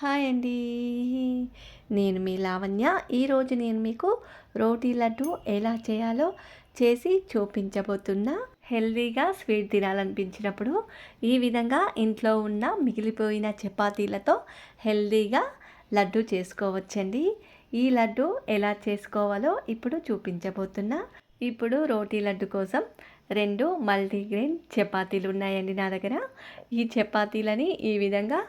Hi అండి. నేను మీ లావణ్య. ఈరోజు నేను మీకు రోటీ లడ్డు ఎలా చేయాలో చేసి చూపించబోతున్నా హెల్దీగా స్వీట్ తినాలనిపించినప్పుడు ఈ విధంగా ఇంట్లో ఉన్న మిగిలిపోయిన చపాతీలతో హెల్దీగా లడ్డు చేసుకోవచ్చండి. ఈ లడ్డు ఎలా చేసుకోవాలో ఇప్పుడు చూపించబోతున్నా. ఇప్పుడు రోటీ లడ్డు కోసం రెండు మల్టీగ్రెయిన్ చపాతీలు ఉన్నాయండి నా దగ్గర. ఈ చపాతీలని ఈ విధంగా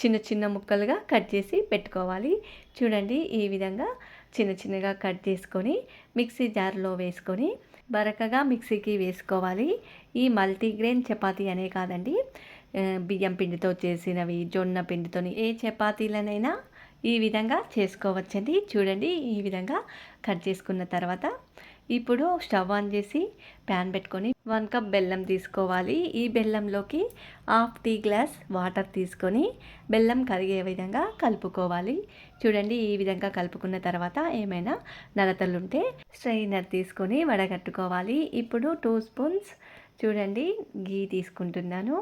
చిన్న చిన్న ముక్కలుగా కట్ చేసి పెట్టుకోవాలి. చూడండి ఈ విధంగా చిన్న చిన్నగా కట్ చేసుకొని మిక్సీ జార్లో వేసుకొని బరకగా మిక్సీకి వేసుకోవాలి. ఈ మల్టీగ్రెయిన్ చపాతీ అనే కాదండి. బియ్యం పిండితో చేసినవి జొన్న పిండితోని ఏ చపాతీలనైనా ఈ విధంగా చేసుకోవచ్చండి. చూడండి ఈ విధంగా కట్ చేసుకున్న తర్వాత ఇప్పుడు స్టవ్ ఆన్ చేసి ప్యాన్ పెట్టుకొని వన్ కప్ బెల్లం తీసుకోవాలి. ఈ బెల్లంలోకి హాఫ్ టీ గ్లాస్ వాటర్ తీసుకొని బెల్లం కరిగే విధంగా కలుపుకోవాలి. చూడండి ఈ విధంగా కలుపుకున్న తర్వాత ఏమైనా నలతలుంటే స్ట్రైనర్ తీసుకొని వడగట్టుకోవాలి. ఇప్పుడు టూ స్పూన్స్ చూడండి గీ తీసుకుంటున్నాను.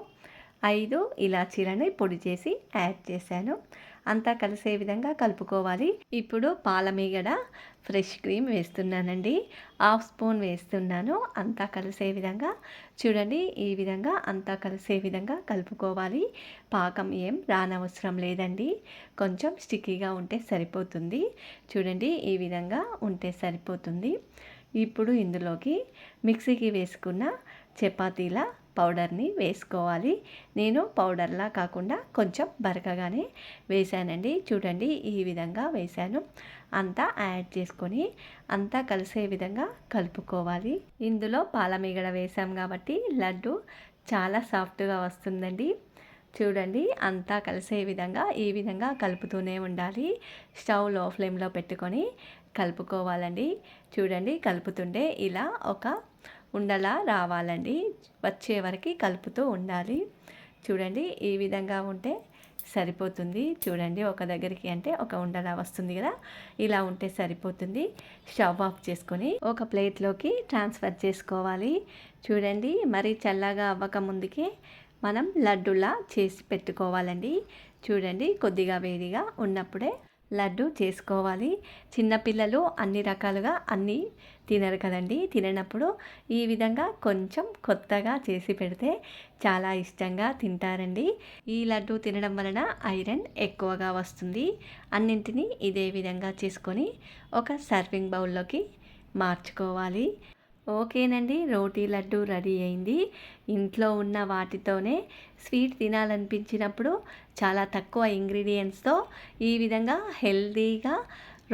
ఐదు ఇలాచీలని పొడి చేసి యాడ్ చేశాను. అంతా కలిసే విధంగా కలుపుకోవాలి. ఇప్పుడు పాల మీగడ ఫ్రెష్ క్రీమ్ వేస్తున్నానండి. హాఫ్ స్పూన్ వేస్తున్నాను. అంతా కలిసే విధంగా చూడండి ఈ విధంగా అంతా కలిసే విధంగా కలుపుకోవాలి. పాకం ఏం రానవసరం లేదండి. కొంచెం స్టిక్కీగా ఉంటే సరిపోతుంది. చూడండి ఈ విధంగా ఉంటే సరిపోతుంది. ఇప్పుడు ఇందులోకి మిక్సీకి వేసుకున్న చపాతీల పౌడర్ని వేసుకోవాలి. నేను పౌడర్లా కాకుండా కొంచెం బరకగానే వేసానండి చూడండి ఈ విధంగా వేశాను. అంతా యాడ్ చేసుకొని అంతా కలిసే విధంగా కలుపుకోవాలి. ఇందులో పాలమీగడ వేసాం కాబట్టి లడ్డు చాలా సాఫ్ట్గా వస్తుందండి. చూడండి అంతా కలిసే విధంగా ఈ విధంగా కలుపుతూనే ఉండాలి. స్టవ్లో ఫ్లేమ్లో పెట్టుకొని కలుపుకోవాలండి. చూడండి కలుపుతుంటే ఇలా ఒక ఉండలా రావాలండి. వచ్చే వరకు కలుపుతూ ఉండాలి. చూడండి ఈ విధంగా ఉంటే సరిపోతుంది. చూడండి ఒక దగ్గరికి అంటే ఒక ఉండలా వస్తుంది కదా? ఇలా ఉంటే సరిపోతుంది. స్టవ్ ఆఫ్ చేసుకొని ఒక ప్లేట్లోకి ట్రాన్స్ఫర్ చేసుకోవాలి. చూడండి మరి చల్లగా అవ్వక ముందుకే మనం లడ్డులా చేసి పెట్టుకోవాలండి. చూడండి కొద్దిగా వేడిగా ఉన్నప్పుడే లడ్డు చేసుకోవాలి. చిన్నపిల్లలు అన్ని రకాలుగా అన్నీ తినరు కదండి. తిననప్పుడు ఈ విధంగా కొంచెం కొత్తగా చేసి పెడితే చాలా ఇష్టంగా తింటారండి. ఈ లడ్డు తినడం వలన ఐరన్ ఎక్కువగా వస్తుంది. అన్నింటినీ ఇదే విధంగా చేసుకొని ఒక సర్వింగ్ బౌల్లోకి మార్చుకోవాలి. ఓకేనండి. రోటీ లడ్డు రెడీ అయింది. ఇంట్లో ఉన్న వాటితోనే స్వీట్ తినాలనిపించినప్పుడు చాలా తక్కువ ఇంగ్రీడియంట్స్తో ఈ విధంగా హెల్తీగా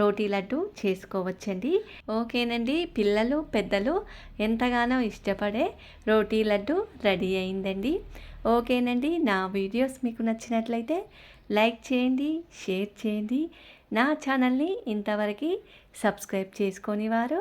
రోటీ లడ్డు చేసుకోవచ్చండి. ఓకేనండి. పిల్లలు పెద్దలు ఎంతగానో ఇష్టపడే రోటీ లడ్డు రెడీ అయిందండి. ఓకేనండి. నా వీడియోస్ మీకు నచ్చినట్లయితే లైక్ చేయండి షేర్ చేయండి. నా ఛానల్ని ఇంతవరకు సబ్స్క్రైబ్ చేసుకొని వారు